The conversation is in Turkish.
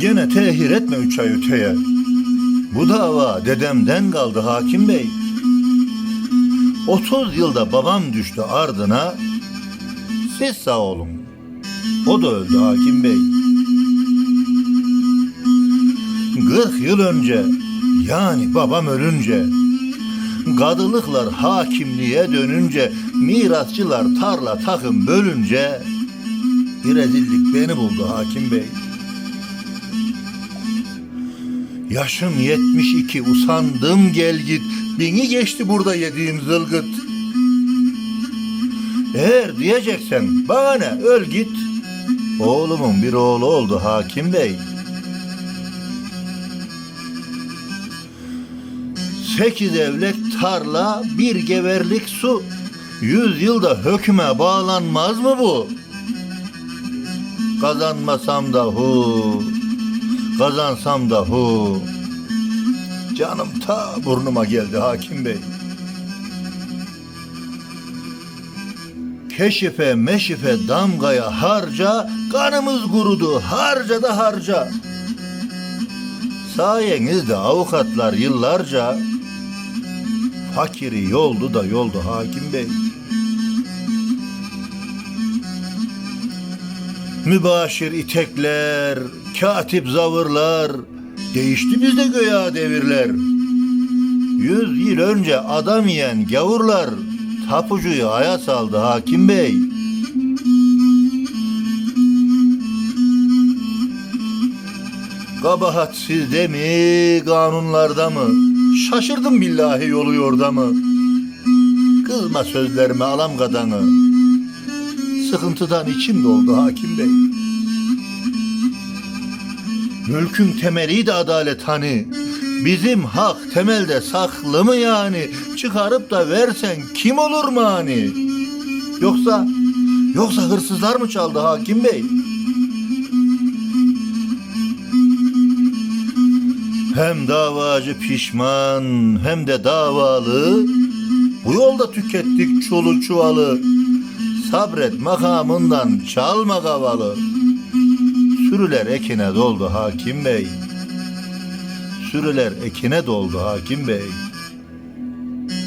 Gene tehir etme üç ay öteye. Bu dava dedemden kaldı hakim bey. 30 yılda babam düştü ardına. Siz sağ olun. O da öldü hakim bey. 40 yıl önce yani babam ölünce Kadılıklar hakimliğe dönünce mirasçılar tarla takım bölünce bir rezillik beni buldu hakim bey. Yaşım 72 usandım gel git beni geçti burada yediğim zılgıt. Eğer diyeceksen bana ne öl git. Oğlumun bir oğlu oldu hakim bey. Sekiz evlek tarla, bir geverlik su. Yüz yılda hükme bağlanmaz mı bu? Kazanmasam da hu, kazansam da hu. Canım ta burnuma geldi hakim bey. Keşife meşife damgaya harca, kanımız kurudu harca da harca. Sayenizde avukatlar yıllarca fakiri yoldu da yoldu hakim bey. Mübaşir itekler, katip zavırlar, değişti bizde göya devirler. Yüz yıl önce adam yiyen gavurlar, tapucuyu aya saldı hakim bey. Kabahat sizde mi, kanunlarda mı? Şaşırdım billahi yolu yorda mı? Kızma sözlerime alam kadanı. Sıkıntıdan içim doldu hakim bey. Mülkün temeliydi adalet hani. Bizim hak temelde saklı mı yani? Çıkarıp da versen kim olur mani? Yoksa, yoksa hırsızlar mı çaldı hakim bey? Hem davacı pişman hem de davalı Bu yolda tükettik çolu çuvalı Sabret makamından çalma kavalı Sürüler ekine doldu hakim bey. Sürüler ekine doldu hakim bey